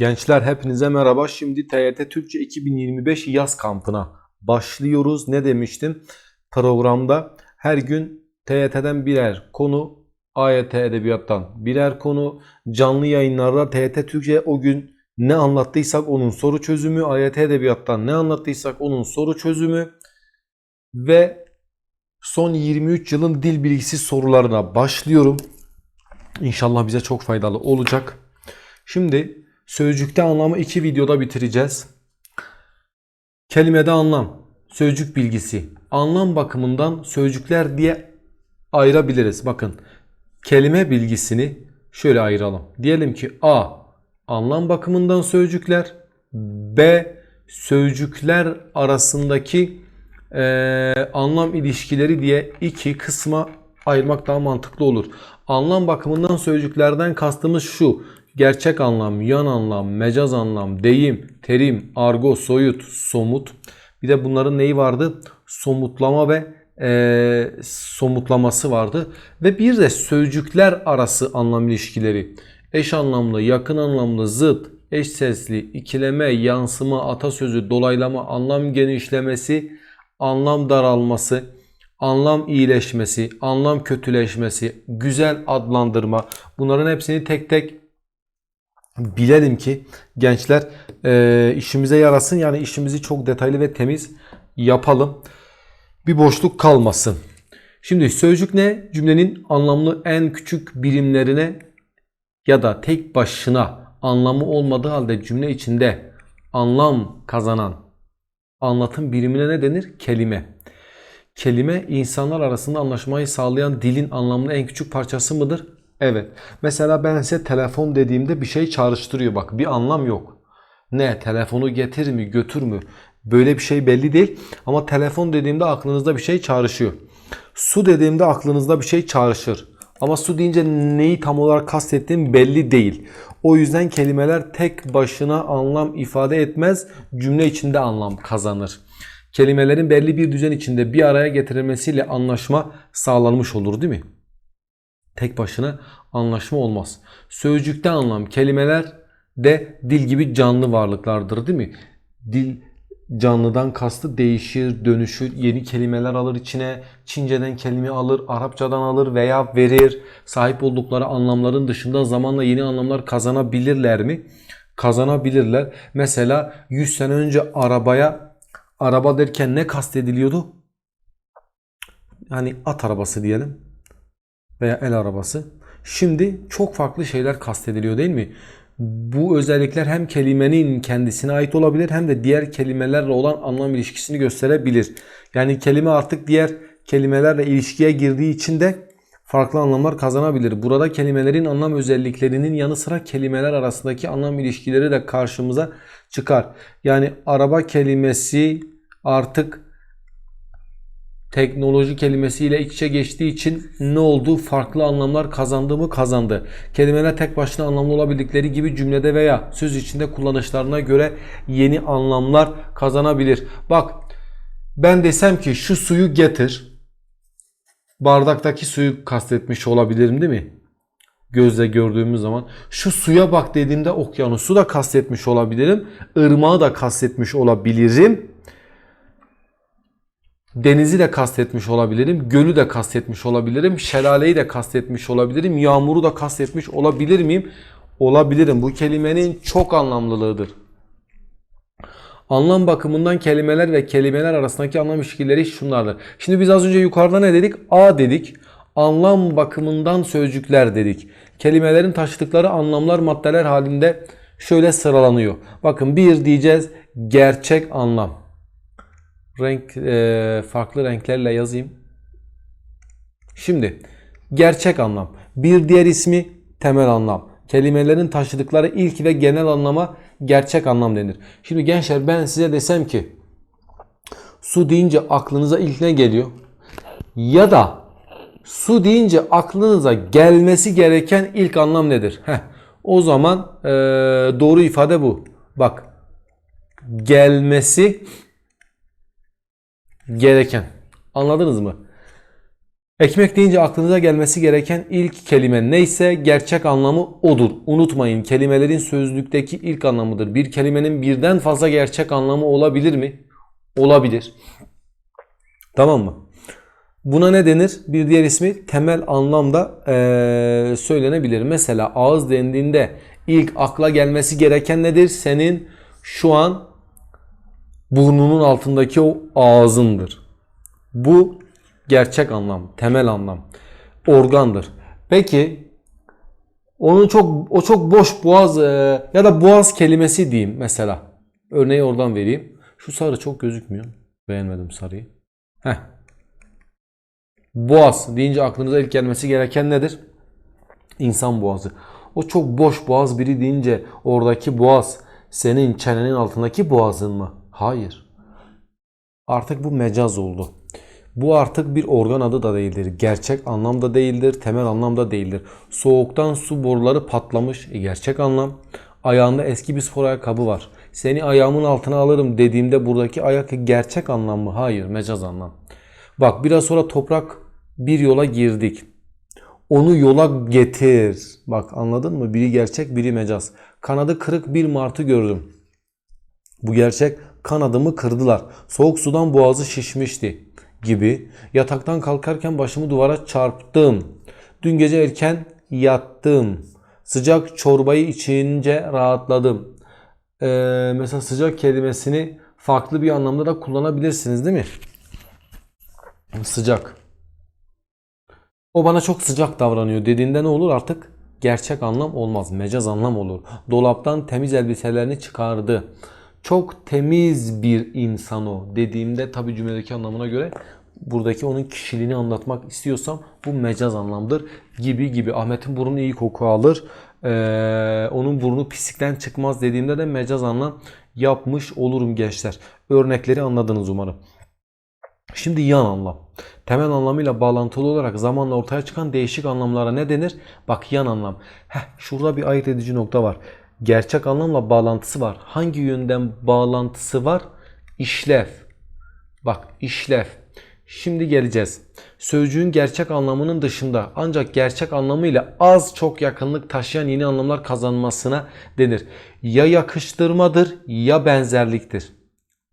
Gençler hepinize merhaba. Şimdi TYT Türkçe 2025 yaz kampına başlıyoruz. Ne demiştim? Programda her gün TYT'den birer konu, AYT Edebiyat'tan birer konu, canlı yayınlarda TYT Türkçe o gün ne anlattıysak onun soru çözümü, AYT Edebiyat'tan ne anlattıysak onun soru çözümü ve son 23 yılın dil bilgisi sorularına başlıyorum. İnşallah bize çok faydalı olacak. Şimdi sözcükte anlamı iki videoda bitireceğiz. Kelimede anlam, sözcük bilgisi. Anlam bakımından sözcükler diye ayırabiliriz. Bakın kelime bilgisini şöyle ayıralım. Diyelim ki A anlam bakımından sözcükler, B sözcükler arasındaki eee, anlam ilişkileri diye iki kısma ayırmak daha mantıklı olur. Anlam bakımından sözcüklerden kastımız şu. Gerçek anlam, yan anlam, mecaz anlam, deyim, terim, argo, soyut, somut. Bir de bunların neyi vardı? Somutlama ve eee, somutlaması vardı. Ve bir de sözcükler arası anlam ilişkileri. Eş anlamlı, yakın anlamlı, zıt, eş sesli, ikileme, yansıma, atasözü, dolaylama, anlam genişlemesi, anlam daralması, anlam iyileşmesi, anlam kötüleşmesi, güzel adlandırma. Bunların hepsini tek tek bilelim ki gençler e, işimize yarasın. Yani işimizi çok detaylı ve temiz yapalım. Bir boşluk kalmasın. Şimdi sözcük ne? Cümlenin anlamlı en küçük birimlerine ya da tek başına anlamı olmadığı halde cümle içinde anlam kazanan anlatım birimine ne denir? Kelime. Kelime insanlar arasında anlaşmayı sağlayan dilin anlamlı en küçük parçası mıdır? Evet. Mesela ben size telefon dediğimde bir şey çağrıştırıyor. Bak bir anlam yok. Ne? Telefonu getir mi götür mü? Böyle bir şey belli değil. Ama telefon dediğimde aklınızda bir şey çağrışıyor. Su dediğimde aklınızda bir şey çağrışır. Ama su deyince neyi tam olarak kastettiğim belli değil. O yüzden kelimeler tek başına anlam ifade etmez. Cümle içinde anlam kazanır. Kelimelerin belli bir düzen içinde bir araya getirilmesiyle anlaşma sağlanmış olur değil mi? Tek başına anlaşma olmaz. Sözcükte anlam kelimeler de dil gibi canlı varlıklardır değil mi? Dil canlıdan kastı değişir, dönüşür, yeni kelimeler alır içine, Çince'den kelime alır, Arapçadan alır veya verir. Sahip oldukları anlamların dışında zamanla yeni anlamlar kazanabilirler mi? Kazanabilirler. Mesela 100 sene önce arabaya araba derken ne kastediliyordu? Yani at arabası diyelim veya el arabası. Şimdi çok farklı şeyler kastediliyor değil mi? Bu özellikler hem kelimenin kendisine ait olabilir hem de diğer kelimelerle olan anlam ilişkisini gösterebilir. Yani kelime artık diğer kelimelerle ilişkiye girdiği için de farklı anlamlar kazanabilir. Burada kelimelerin anlam özelliklerinin yanı sıra kelimeler arasındaki anlam ilişkileri de karşımıza çıkar. Yani araba kelimesi artık teknoloji kelimesiyle iç içe geçtiği için ne oldu? Farklı anlamlar kazandı mı? Kazandı. Kelimeler tek başına anlamlı olabildikleri gibi cümlede veya söz içinde kullanışlarına göre yeni anlamlar kazanabilir. Bak ben desem ki şu suyu getir. Bardaktaki suyu kastetmiş olabilirim değil mi? Gözle gördüğümüz zaman şu suya bak dediğimde okyanusu da kastetmiş olabilirim. ırmağı da kastetmiş olabilirim. Denizi de kastetmiş olabilirim, gölü de kastetmiş olabilirim, şelaleyi de kastetmiş olabilirim, yağmuru da kastetmiş olabilir miyim? Olabilirim. Bu kelimenin çok anlamlılığıdır. Anlam bakımından kelimeler ve kelimeler arasındaki anlam ilişkileri şunlardır. Şimdi biz az önce yukarıda ne dedik? A dedik. Anlam bakımından sözcükler dedik. Kelimelerin taşıdıkları anlamlar maddeler halinde şöyle sıralanıyor. Bakın bir diyeceğiz gerçek anlam renk e, farklı renklerle yazayım. Şimdi gerçek anlam. Bir diğer ismi temel anlam. Kelimelerin taşıdıkları ilk ve genel anlama gerçek anlam denir. Şimdi gençler ben size desem ki su deyince aklınıza ilk ne geliyor? Ya da su deyince aklınıza gelmesi gereken ilk anlam nedir? Heh, o zaman e, doğru ifade bu. Bak gelmesi gereken. Anladınız mı? Ekmek deyince aklınıza gelmesi gereken ilk kelime neyse gerçek anlamı odur. Unutmayın kelimelerin sözlükteki ilk anlamıdır. Bir kelimenin birden fazla gerçek anlamı olabilir mi? Olabilir. Tamam mı? Buna ne denir? Bir diğer ismi temel anlamda eee, söylenebilir. Mesela ağız dendiğinde ilk akla gelmesi gereken nedir? Senin şu an burnunun altındaki o ağzındır. Bu gerçek anlam, temel anlam. Organdır. Peki onun çok o çok boş boğaz eee, ya da boğaz kelimesi diyeyim mesela. Örneği oradan vereyim. Şu sarı çok gözükmüyor. Beğenmedim sarıyı. Heh. Boğaz deyince aklınıza ilk gelmesi gereken nedir? İnsan boğazı. O çok boş boğaz biri deyince oradaki boğaz senin çenenin altındaki boğazın mı? Hayır. Artık bu mecaz oldu. Bu artık bir organ adı da değildir. Gerçek anlamda değildir, temel anlamda değildir. Soğuktan su boruları patlamış, e, gerçek anlam. Ayağında eski bir spor ayakkabı var. Seni ayağımın altına alırım dediğimde buradaki ayak gerçek anlam mı? Hayır, mecaz anlam. Bak biraz sonra toprak bir yola girdik. Onu yola getir. Bak anladın mı? Biri gerçek, biri mecaz. Kanadı kırık bir martı gördüm. Bu gerçek. Kanadımı kırdılar. Soğuk sudan boğazı şişmişti gibi. Yataktan kalkarken başımı duvara çarptım. Dün gece erken yattım. Sıcak çorbayı içince rahatladım. Ee, mesela sıcak kelimesini farklı bir anlamda da kullanabilirsiniz değil mi? Sıcak. O bana çok sıcak davranıyor dediğinde ne olur artık? Gerçek anlam olmaz. Mecaz anlam olur. Dolaptan temiz elbiselerini çıkardı. Çok temiz bir insan o dediğimde tabi cümledeki anlamına göre buradaki onun kişiliğini anlatmak istiyorsam bu mecaz anlamdır gibi gibi. Ahmet'in burnu iyi koku alır. Ee, onun burnu pislikten çıkmaz dediğimde de mecaz anlam yapmış olurum gençler. Örnekleri anladınız umarım. Şimdi yan anlam. Temel anlamıyla bağlantılı olarak zamanla ortaya çıkan değişik anlamlara ne denir? Bak yan anlam. Heh, şurada bir ayırt edici nokta var. Gerçek anlamla bağlantısı var. Hangi yönden bağlantısı var? İşlev. Bak işlev. Şimdi geleceğiz. Sözcüğün gerçek anlamının dışında ancak gerçek anlamıyla az çok yakınlık taşıyan yeni anlamlar kazanmasına denir. Ya yakıştırmadır ya benzerliktir.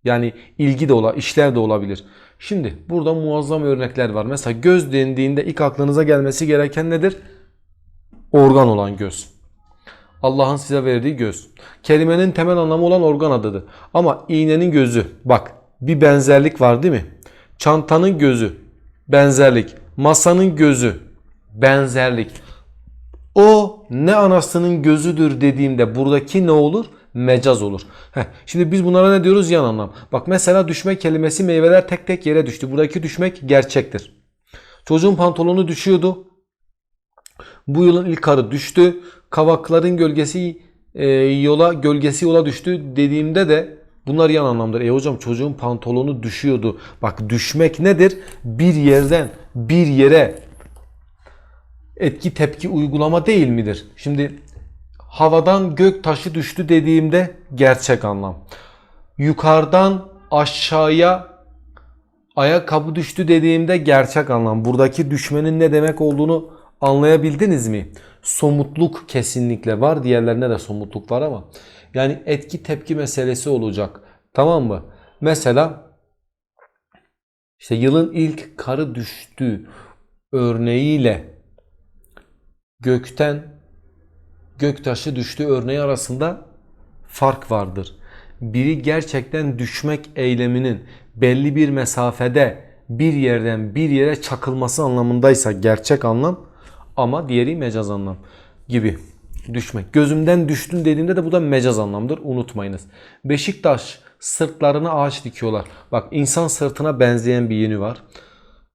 Yani ilgi de ola, işler de olabilir. Şimdi burada muazzam örnekler var. Mesela göz dendiğinde ilk aklınıza gelmesi gereken nedir? Organ olan göz. Allah'ın size verdiği göz. Kelimenin temel anlamı olan organ adıdır. Ama iğnenin gözü. Bak bir benzerlik var değil mi? Çantanın gözü. Benzerlik. Masanın gözü. Benzerlik. O ne anasının gözüdür dediğimde buradaki ne olur? Mecaz olur. Heh, şimdi biz bunlara ne diyoruz? Yan anlam. Bak mesela düşmek kelimesi meyveler tek tek yere düştü. Buradaki düşmek gerçektir. Çocuğun pantolonu düşüyordu. Bu yılın ilk karı düştü. Kavakların gölgesi e, yola gölgesi yola düştü dediğimde de bunlar yan anlamdır. E hocam çocuğun pantolonu düşüyordu. Bak düşmek nedir? Bir yerden bir yere etki tepki uygulama değil midir? Şimdi havadan gök taşı düştü dediğimde gerçek anlam. Yukarıdan aşağıya ayakkabı düştü dediğimde gerçek anlam. Buradaki düşmenin ne demek olduğunu anlayabildiniz mi? Somutluk kesinlikle var. Diğerlerinde de somutluk var ama yani etki tepki meselesi olacak. Tamam mı? Mesela işte yılın ilk karı düştü örneğiyle gökten göktaşı düştü örneği arasında fark vardır. Biri gerçekten düşmek eyleminin belli bir mesafede bir yerden bir yere çakılması anlamındaysa gerçek anlam ama diğeri mecaz anlam gibi düşmek. Gözümden düştün dediğimde de bu da mecaz anlamdır unutmayınız. Beşiktaş sırtlarına ağaç dikiyorlar. Bak insan sırtına benzeyen bir yönü var.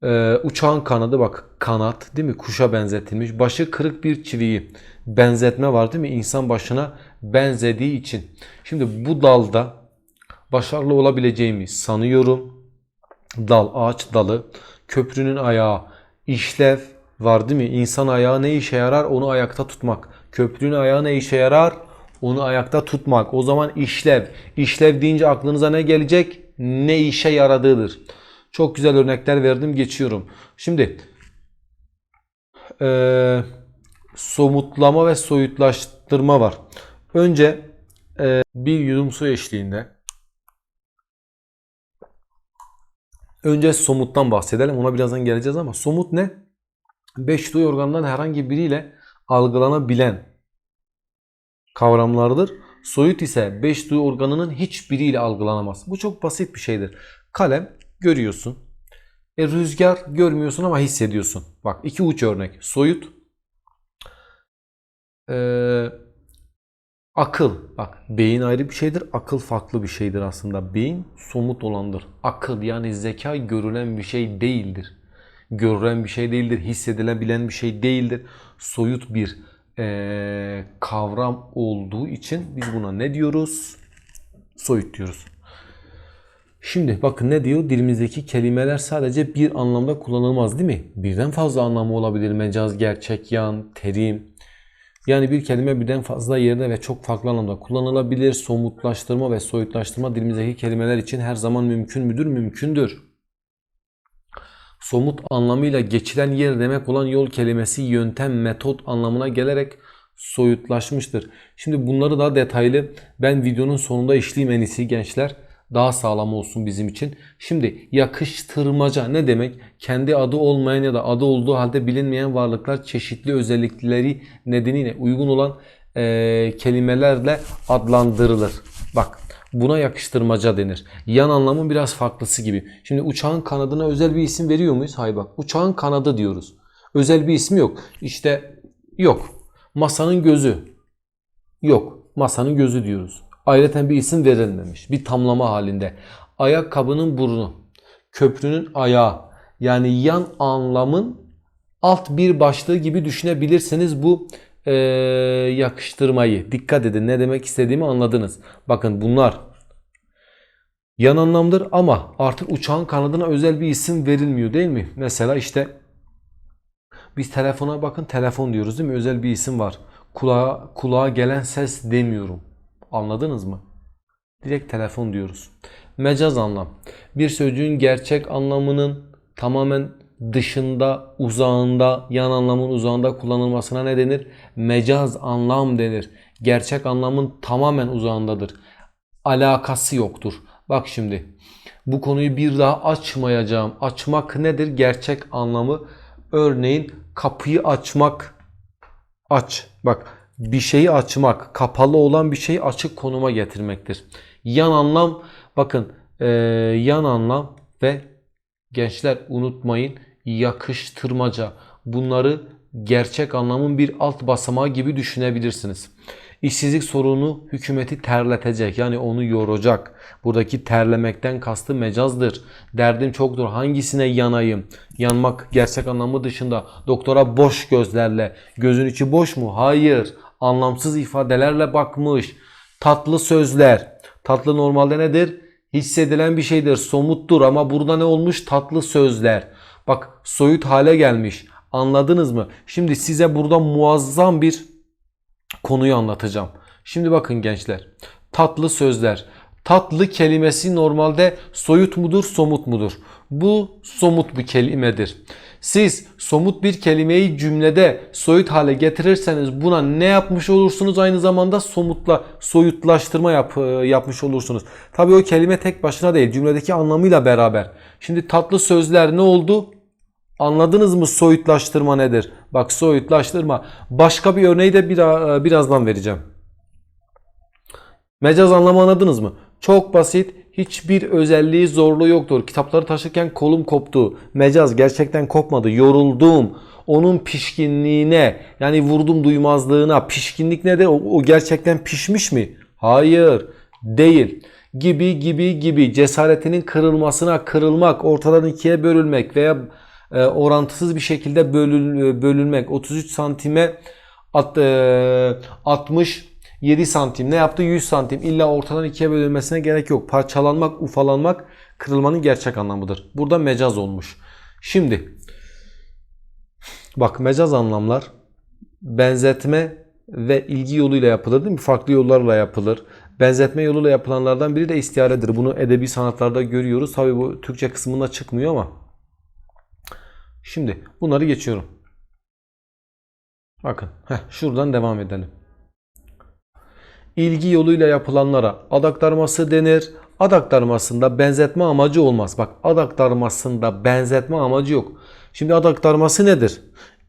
Ee, uçağın kanadı bak kanat değil mi? Kuşa benzetilmiş. Başı kırık bir çiviyi benzetme var değil mi? İnsan başına benzediği için. Şimdi bu dalda başarılı olabileceğimi sanıyorum. Dal, ağaç dalı, köprünün ayağı, işlev var değil mi? İnsan ayağı ne işe yarar? Onu ayakta tutmak. Köprünün ayağı ne işe yarar? Onu ayakta tutmak. O zaman işlev. İşlev deyince aklınıza ne gelecek? Ne işe yaradığıdır. Çok güzel örnekler verdim geçiyorum. Şimdi e, somutlama ve soyutlaştırma var. Önce e, bir yudum su eşliğinde önce somuttan bahsedelim. Ona birazdan geleceğiz ama somut ne? Beş duyu organından herhangi biriyle algılanabilen kavramlardır. Soyut ise beş duyu organının hiçbiriyle algılanamaz. Bu çok basit bir şeydir. Kalem görüyorsun. E, rüzgar görmüyorsun ama hissediyorsun. Bak iki uç örnek. Soyut. Ee, akıl. Bak beyin ayrı bir şeydir. Akıl farklı bir şeydir aslında. Beyin somut olandır. Akıl yani zeka görülen bir şey değildir. Görülen bir şey değildir. Hissedilebilen bir şey değildir. Soyut bir ee, kavram olduğu için biz buna ne diyoruz? Soyut diyoruz. Şimdi bakın ne diyor? Dilimizdeki kelimeler sadece bir anlamda kullanılmaz değil mi? Birden fazla anlamı olabilir. Mecaz, gerçek, yan, terim. Yani bir kelime birden fazla yerde ve çok farklı anlamda kullanılabilir. Somutlaştırma ve soyutlaştırma dilimizdeki kelimeler için her zaman mümkün müdür? Mümkündür. Somut anlamıyla geçilen yer demek olan yol kelimesi yöntem, metot anlamına gelerek soyutlaşmıştır. Şimdi bunları daha detaylı ben videonun sonunda işleyeyim en iyisi gençler daha sağlam olsun bizim için. Şimdi yakıştırmaca ne demek? Kendi adı olmayan ya da adı olduğu halde bilinmeyen varlıklar çeşitli özellikleri nedeniyle uygun olan e, kelimelerle adlandırılır. Bak buna yakıştırmaca denir. Yan anlamın biraz farklısı gibi. Şimdi uçağın kanadına özel bir isim veriyor muyuz? Hayır bak uçağın kanadı diyoruz. Özel bir ismi yok. İşte yok. Masanın gözü. Yok. Masanın gözü diyoruz. Ayrıca bir isim verilmemiş. Bir tamlama halinde. Ayakkabının burnu, köprünün ayağı yani yan anlamın alt bir başlığı gibi düşünebilirsiniz bu e, yakıştırmayı. Dikkat edin ne demek istediğimi anladınız. Bakın bunlar yan anlamdır ama artık uçağın kanadına özel bir isim verilmiyor değil mi? Mesela işte biz telefona bakın telefon diyoruz değil mi? Özel bir isim var. Kulağa, kulağa gelen ses demiyorum. Anladınız mı? Direkt telefon diyoruz. Mecaz anlam. Bir sözcüğün gerçek anlamının tamamen dışında, uzağında, yan anlamın uzağında kullanılmasına ne denir? Mecaz anlam denir. Gerçek anlamın tamamen uzağındadır. Alakası yoktur. Bak şimdi bu konuyu bir daha açmayacağım. Açmak nedir? Gerçek anlamı. Örneğin kapıyı açmak. Aç. Bak bir şeyi açmak, kapalı olan bir şeyi açık konuma getirmektir. Yan anlam bakın e, yan anlam ve gençler unutmayın yakıştırmaca bunları gerçek anlamın bir alt basamağı gibi düşünebilirsiniz. İşsizlik sorunu hükümeti terletecek yani onu yoracak. Buradaki terlemekten kastı mecazdır. Derdim çoktur hangisine yanayım? Yanmak gerçek anlamı dışında doktora boş gözlerle. Gözün içi boş mu? Hayır. Anlamsız ifadelerle bakmış. Tatlı sözler. Tatlı normalde nedir? Hissedilen bir şeydir. Somuttur ama burada ne olmuş? Tatlı sözler. Bak soyut hale gelmiş. Anladınız mı? Şimdi size burada muazzam bir konuyu anlatacağım. Şimdi bakın gençler. Tatlı sözler. Tatlı kelimesi normalde soyut mudur, somut mudur? Bu somut bir kelimedir. Siz somut bir kelimeyi cümlede soyut hale getirirseniz buna ne yapmış olursunuz? Aynı zamanda somutla soyutlaştırma yap, yapmış olursunuz. Tabii o kelime tek başına değil, cümledeki anlamıyla beraber. Şimdi tatlı sözler ne oldu? Anladınız mı soyutlaştırma nedir? Bak soyutlaştırma. Başka bir örneği de birazdan vereceğim. Mecaz anlamı anladınız mı? Çok basit. Hiçbir özelliği zorluğu yoktur. Kitapları taşırken kolum koptu. Mecaz gerçekten kopmadı. Yoruldum. Onun pişkinliğine yani vurdum duymazlığına pişkinlik nedir? O, o gerçekten pişmiş mi? Hayır. Değil. Gibi gibi gibi cesaretinin kırılmasına kırılmak, ortadan ikiye bölünmek veya e, orantısız bir şekilde bölün, bölünmek. 33 santime at, e, 60 7 santim ne yaptı? 100 santim. İlla ortadan ikiye bölünmesine gerek yok. Parçalanmak, ufalanmak kırılmanın gerçek anlamıdır. Burada mecaz olmuş. Şimdi bak mecaz anlamlar benzetme ve ilgi yoluyla yapılır değil mi? Farklı yollarla yapılır. Benzetme yoluyla yapılanlardan biri de istiaredir. Bunu edebi sanatlarda görüyoruz. Tabi bu Türkçe kısmında çıkmıyor ama. Şimdi bunları geçiyorum. Bakın heh, şuradan devam edelim. İlgi yoluyla yapılanlara ad aktarması denir. Ad aktarmasında benzetme amacı olmaz. Bak ad aktarmasında benzetme amacı yok. Şimdi ad aktarması nedir?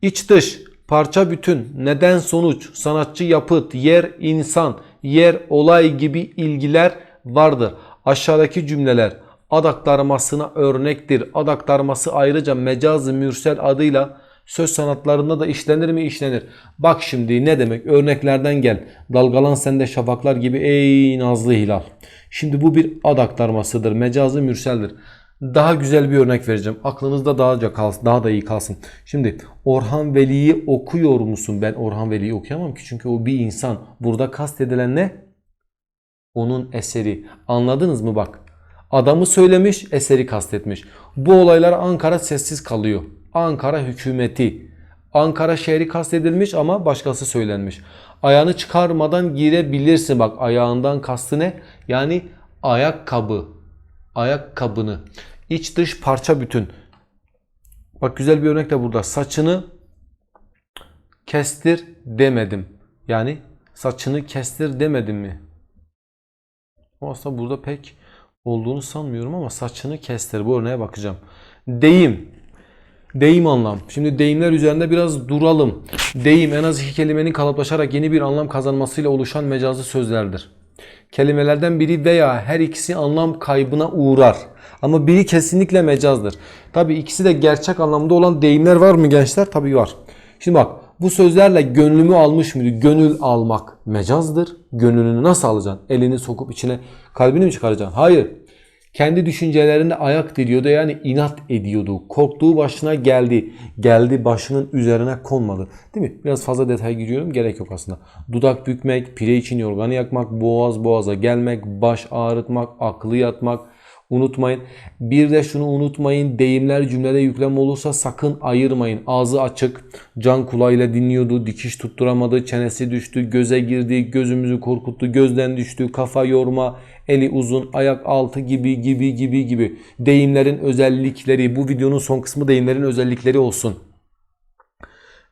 İç dış, parça bütün, neden sonuç, sanatçı yapıt, yer insan, yer olay gibi ilgiler vardır. Aşağıdaki cümleler ad aktarmasına örnektir. Ad aktarması ayrıca mecaz-ı mürsel adıyla söz sanatlarında da işlenir mi? işlenir. Bak şimdi ne demek? Örneklerden gel. Dalgalan sende şafaklar gibi ey nazlı hilal. Şimdi bu bir ad aktarmasıdır. Mecazı mürseldir. Daha güzel bir örnek vereceğim. Aklınızda daha da kalsın, daha da iyi kalsın. Şimdi Orhan Veli'yi okuyor musun? Ben Orhan Veli'yi okuyamam ki çünkü o bir insan. Burada kastedilen ne? Onun eseri. Anladınız mı bak? Adamı söylemiş, eseri kastetmiş. Bu olaylar Ankara sessiz kalıyor. Ankara hükümeti. Ankara şehri kastedilmiş ama başkası söylenmiş. Ayağını çıkarmadan girebilirsin. Bak ayağından kastı ne? Yani ayakkabı. Ayakkabını. İç dış parça bütün. Bak güzel bir örnek de burada. Saçını kestir demedim. Yani saçını kestir demedim mi? O aslında burada pek olduğunu sanmıyorum ama saçını kestir. Bu örneğe bakacağım. Deyim. Deyim anlam. Şimdi deyimler üzerinde biraz duralım. Deyim en az iki kelimenin kalıplaşarak yeni bir anlam kazanmasıyla oluşan mecazi sözlerdir. Kelimelerden biri veya her ikisi anlam kaybına uğrar. Ama biri kesinlikle mecazdır. Tabi ikisi de gerçek anlamda olan deyimler var mı gençler? Tabi var. Şimdi bak bu sözlerle gönlümü almış mıydı? Gönül almak mecazdır. Gönlünü nasıl alacaksın? Elini sokup içine kalbini mi çıkaracaksın? Hayır. Kendi düşüncelerine ayak diriyordu yani inat ediyordu. Korktuğu başına geldi. Geldi başının üzerine konmadı. Değil mi? Biraz fazla detay giriyorum. Gerek yok aslında. Dudak bükmek, pire için yorganı yakmak, boğaz boğaza gelmek, baş ağrıtmak, aklı yatmak, Unutmayın. Bir de şunu unutmayın. Deyimler cümlede yüklem olursa sakın ayırmayın. Ağzı açık. Can kulağıyla dinliyordu. Dikiş tutturamadı. Çenesi düştü. Göze girdi. Gözümüzü korkuttu. Gözden düştü. Kafa yorma. Eli uzun. Ayak altı gibi gibi gibi gibi. Deyimlerin özellikleri. Bu videonun son kısmı deyimlerin özellikleri olsun.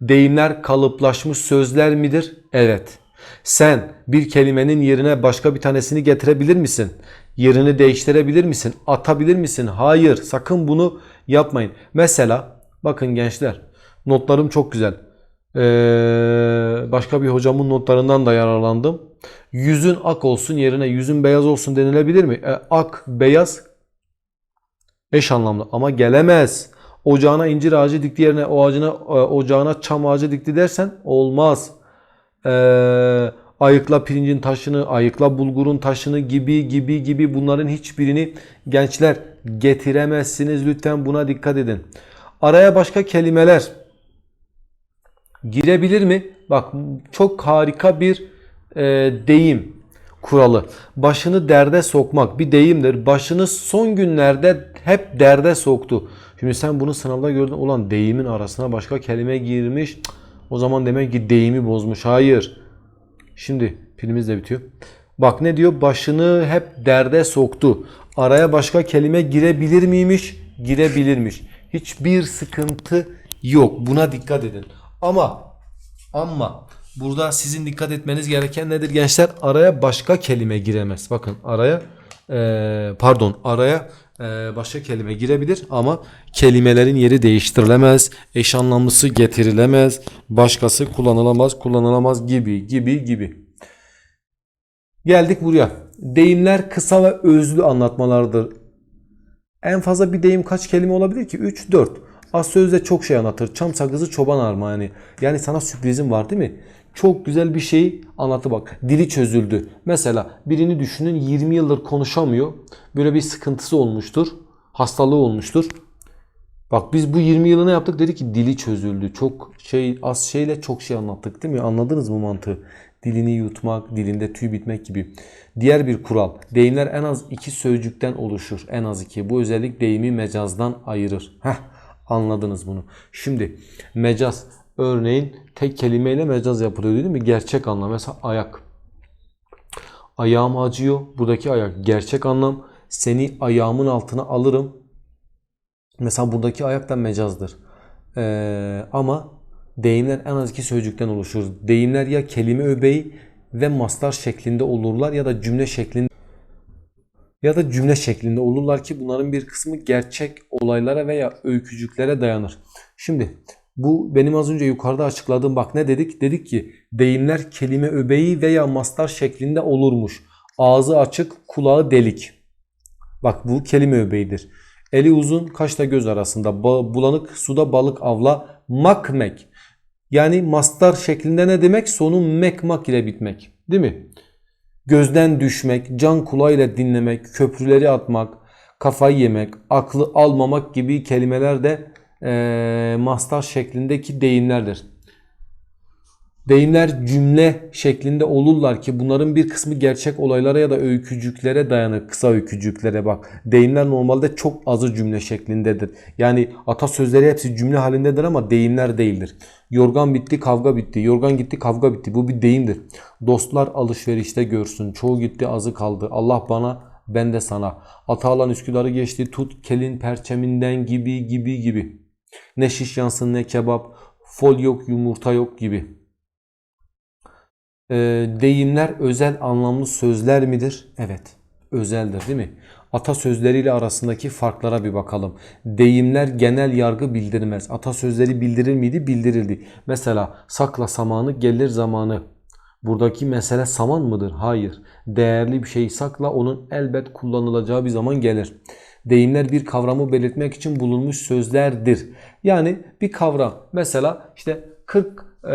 Deyimler kalıplaşmış sözler midir? Evet. Sen bir kelimenin yerine başka bir tanesini getirebilir misin? Yerini değiştirebilir misin? Atabilir misin? Hayır. Sakın bunu yapmayın. Mesela bakın gençler notlarım çok güzel. Ee, başka bir hocamın notlarından da yararlandım. Yüzün ak olsun yerine yüzün beyaz olsun denilebilir mi? E, ak, beyaz eş anlamlı ama gelemez. Ocağına incir ağacı dikti yerine o ağacına e, ocağına çam ağacı dikti dersen olmaz. Eee ayıkla pirincin taşını, ayıkla bulgurun taşını gibi gibi gibi bunların hiçbirini gençler getiremezsiniz. Lütfen buna dikkat edin. Araya başka kelimeler girebilir mi? Bak çok harika bir e, deyim kuralı. Başını derde sokmak bir deyimdir. Başını son günlerde hep derde soktu. Şimdi sen bunu sınavda gördün. Ulan deyimin arasına başka kelime girmiş. O zaman demek ki deyimi bozmuş. Hayır. Şimdi pilimiz de bitiyor. Bak ne diyor? Başını hep derde soktu. Araya başka kelime girebilir miymiş? Girebilirmiş. Hiçbir sıkıntı yok. Buna dikkat edin. Ama ama burada sizin dikkat etmeniz gereken nedir gençler? Araya başka kelime giremez. Bakın araya e, pardon araya e, başka kelime girebilir ama kelimelerin yeri değiştirilemez. Eş anlamlısı getirilemez. Başkası kullanılamaz, kullanılamaz gibi gibi gibi. Geldik buraya. Deyimler kısa ve özlü anlatmalardır. En fazla bir deyim kaç kelime olabilir ki? 3 4. Az sözde çok şey anlatır. Çam sakızı çoban armağanı. Yani sana sürprizim var değil mi? Çok güzel bir şey anlatı bak. Dili çözüldü. Mesela birini düşünün 20 yıldır konuşamıyor. Böyle bir sıkıntısı olmuştur. Hastalığı olmuştur. Bak biz bu 20 yılını yaptık dedik ki dili çözüldü. Çok şey az şeyle çok şey anlattık değil mi? Anladınız mı mantığı? Dilini yutmak, dilinde tüy bitmek gibi. Diğer bir kural. Deyimler en az iki sözcükten oluşur. En az iki. Bu özellik deyimi mecazdan ayırır. Heh, anladınız bunu. Şimdi mecaz örneğin tek kelimeyle mecaz yapılıyor değil mi? Gerçek anlam. Mesela ayak. Ayağım acıyor. Buradaki ayak gerçek anlam. Seni ayağımın altına alırım. Mesela buradaki ayak da mecazdır. Ee, ama Deyimler en az iki sözcükten oluşur. Deyimler ya kelime öbeği ve mastar şeklinde olurlar ya da cümle şeklinde ya da cümle şeklinde olurlar ki bunların bir kısmı gerçek olaylara veya öykücüklere dayanır. Şimdi bu benim az önce yukarıda açıkladığım bak ne dedik? Dedik ki deyimler kelime öbeği veya mastar şeklinde olurmuş. Ağzı açık, kulağı delik. Bak bu kelime öbeğidir. Eli uzun, kaşla göz arasında. Bulanık suda balık avla. Makmek. Yani mastar şeklinde ne demek? Sonu mekmak ile bitmek. Değil mi? Gözden düşmek, can kulağıyla dinlemek, köprüleri atmak, kafayı yemek, aklı almamak gibi kelimeler de eee mastar şeklindeki deyimlerdir. Deyimler cümle şeklinde olurlar ki bunların bir kısmı gerçek olaylara ya da öykücüklere dayanır. Kısa öykücüklere bak. Deyimler normalde çok azı cümle şeklindedir. Yani atasözleri hepsi cümle halindedir ama deyimler değildir. Yorgan bitti kavga bitti. Yorgan gitti kavga bitti. Bu bir deyimdir. Dostlar alışverişte görsün. Çoğu gitti azı kaldı. Allah bana ben de sana. Ata alan Üsküdar'ı geçti. Tut kelin perçeminden gibi gibi gibi. Ne şiş yansın ne kebap. Fol yok yumurta yok gibi. Ee, deyimler özel anlamlı sözler midir? Evet. Özeldir değil mi? Atasözleriyle arasındaki farklara bir bakalım. Deyimler genel yargı bildirmez. Atasözleri bildirir miydi? Bildirildi. Mesela sakla samanı gelir zamanı. Buradaki mesele saman mıdır? Hayır. Değerli bir şeyi sakla onun elbet kullanılacağı bir zaman gelir. Deyimler bir kavramı belirtmek için bulunmuş sözlerdir. Yani bir kavram. Mesela işte 40 e,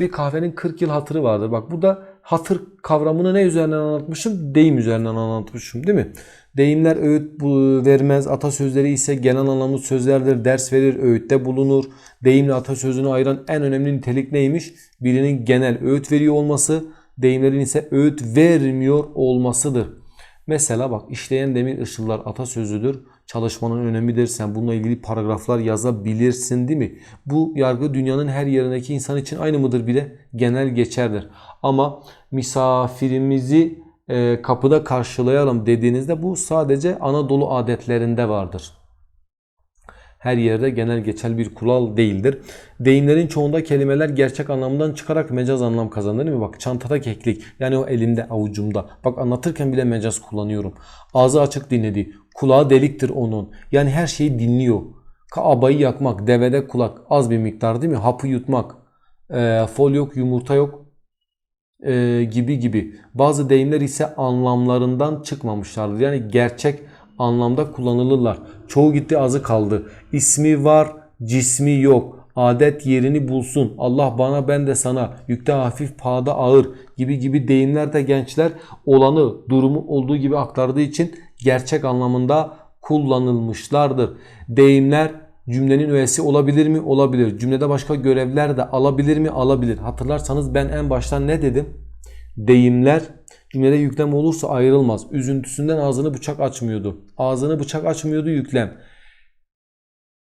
bir kahvenin 40 yıl hatırı vardır. Bak burada hatır kavramını ne üzerinden anlatmışım? Deyim üzerinden anlatmışım değil mi? Deyimler öğüt vermez. Atasözleri ise genel anlamlı sözlerdir. Ders verir, öğütte bulunur. Deyimle atasözünü ayıran en önemli nitelik neymiş? Birinin genel öğüt veriyor olması, deyimlerin ise öğüt vermiyor olmasıdır. Mesela bak işleyen demir ışıllar atasözüdür. Çalışmanın önemidir. Sen bununla ilgili paragraflar yazabilirsin değil mi? Bu yargı dünyanın her yerindeki insan için aynı mıdır bile? Genel geçerdir. Ama misafirimizi e, kapıda karşılayalım dediğinizde bu sadece Anadolu adetlerinde vardır. Her yerde genel geçerli bir kural değildir. Deyimlerin çoğunda kelimeler gerçek anlamdan çıkarak mecaz anlam kazanır değil mi? Bak çantada keklik yani o elimde avucumda. Bak anlatırken bile mecaz kullanıyorum. Ağzı açık dinledi. Kulağı deliktir onun. Yani her şeyi dinliyor. Kaabayı yakmak, devede kulak az bir miktar değil mi? Hapı yutmak, e, fol yok, yumurta yok e, gibi gibi. Bazı deyimler ise anlamlarından çıkmamışlardır. Yani gerçek anlamda kullanılırlar. Çoğu gitti azı kaldı. İsmi var, cismi yok. Adet yerini bulsun. Allah bana ben de sana. Yükte hafif pahada ağır gibi gibi deyimler de gençler olanı durumu olduğu gibi aktardığı için gerçek anlamında kullanılmışlardır. Deyimler cümlenin öğesi olabilir mi? Olabilir. Cümlede başka görevler de alabilir mi? Alabilir. Hatırlarsanız ben en baştan ne dedim? Deyimler cümlede yüklem olursa ayrılmaz. Üzüntüsünden ağzını bıçak açmıyordu. Ağzını bıçak açmıyordu yüklem.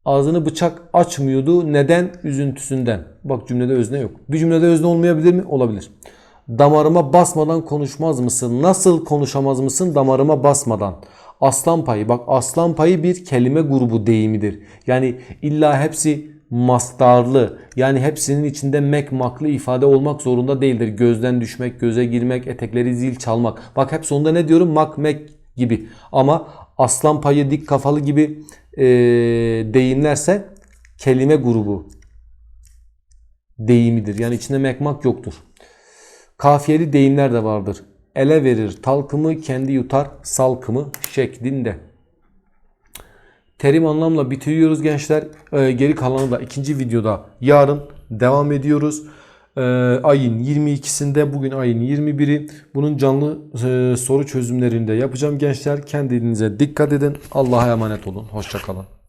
Ağzını bıçak açmıyordu. Neden? Üzüntüsünden. Bak cümlede özne yok. Bir cümlede özne olmayabilir mi? Olabilir. Damarıma basmadan konuşmaz mısın? Nasıl konuşamaz mısın damarıma basmadan? Aslan payı. Bak aslan payı bir kelime grubu deyimidir. Yani illa hepsi mastarlı. Yani hepsinin içinde mek maklı ifade olmak zorunda değildir. Gözden düşmek, göze girmek, etekleri zil çalmak. Bak hep sonunda ne diyorum? Mak mek gibi. Ama aslan payı dik kafalı gibi e, deyimlerse kelime grubu deyimidir. Yani içinde mekmak yoktur. Kafiyeli deyimler de vardır. Ele verir talkımı kendi yutar salkımı şeklinde. Terim anlamla bitiriyoruz gençler. Ee, geri kalanı da ikinci videoda yarın devam ediyoruz. Ee, ayın 22'sinde bugün ayın 21'i bunun canlı e, soru çözümlerinde yapacağım gençler. Kendinize dikkat edin. Allah'a emanet olun. Hoşçakalın.